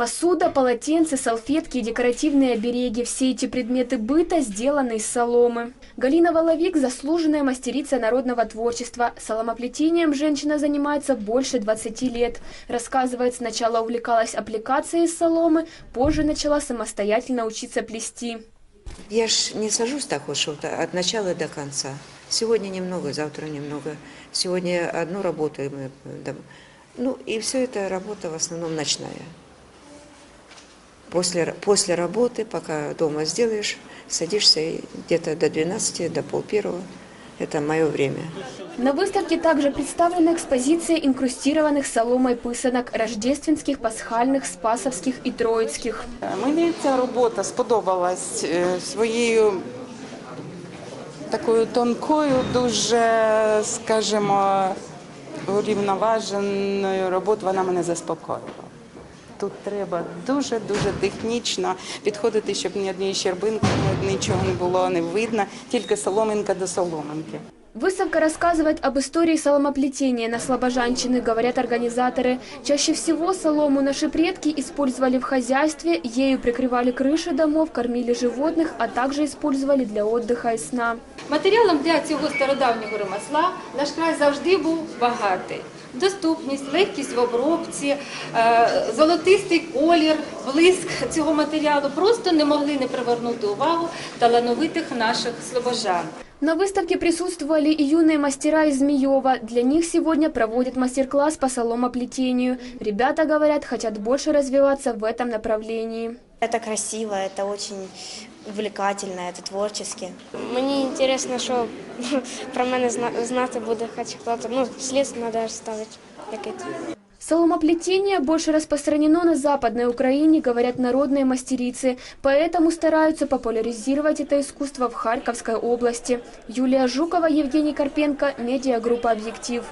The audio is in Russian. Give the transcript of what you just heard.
Посуда, полотенца, салфетки и декоративные обереги – все эти предметы быта сделаны из соломы. Галина Воловик – заслуженная мастерица народного творчества. Соломоплетением женщина занимается больше 20 лет. Рассказывает, сначала увлекалась аппликацией из соломы, позже начала самостоятельно учиться плести. Я ж не сажусь так вот, что от начала до конца. Сегодня немного, завтра немного. Сегодня одну работаем. и, да, Ну и все это работа в основном ночная После, после работы, пока дома сделаешь, садишься и где-то до 12, до пол первого. Это мое время. На выставке также представлена экспозиция инкрустированных соломой писанок рождественских, пасхальных, спасовских и троицких. Мені ця робота сподобалась е, своєю такою тонкою, дуже, скажімо, урівноваженою роботою. Вона мене заспокоїла. Тут треба дуже-дуже технічно підходити, щоб ні однієї щербинки, ні нічого не було не видно, тільки соломинка до соломинки. Выставка рассказывает об истории соломоплетения на Слобожанщины, говорят организаторы. Чаще всего солому наши предки использовали в хозяйстве, ею прикрывали крыши домов, кормили животных, а также использовали для отдыха и сна. Матеріалом для цього стародавнього ремесла наш край завжди був багатий. Доступність, легкість в обробці, е, золотистий колір, блиск цього матеріалу просто не могли не привернути увагу талановитих наших слобожан. На выставке присутствовали и юные мастера из Змеева. Для них сегодня проводят мастер-класс по соломоплетению. Ребята, говорят, хотят больше развиваться в этом направлении. Это красиво, это очень увлекательно, это творчески. Мені інтересно, що про мене зна- знати буде хоч хтось. Ну, слід треба ставити якийсь. Соломоплетение больше распространено на Западной Украине, говорят народные мастерицы, поэтому стараются популяризировать это искусство в Харьковской области. Юлия Жукова, Евгений Карпенко, медиагруппа «Объектив».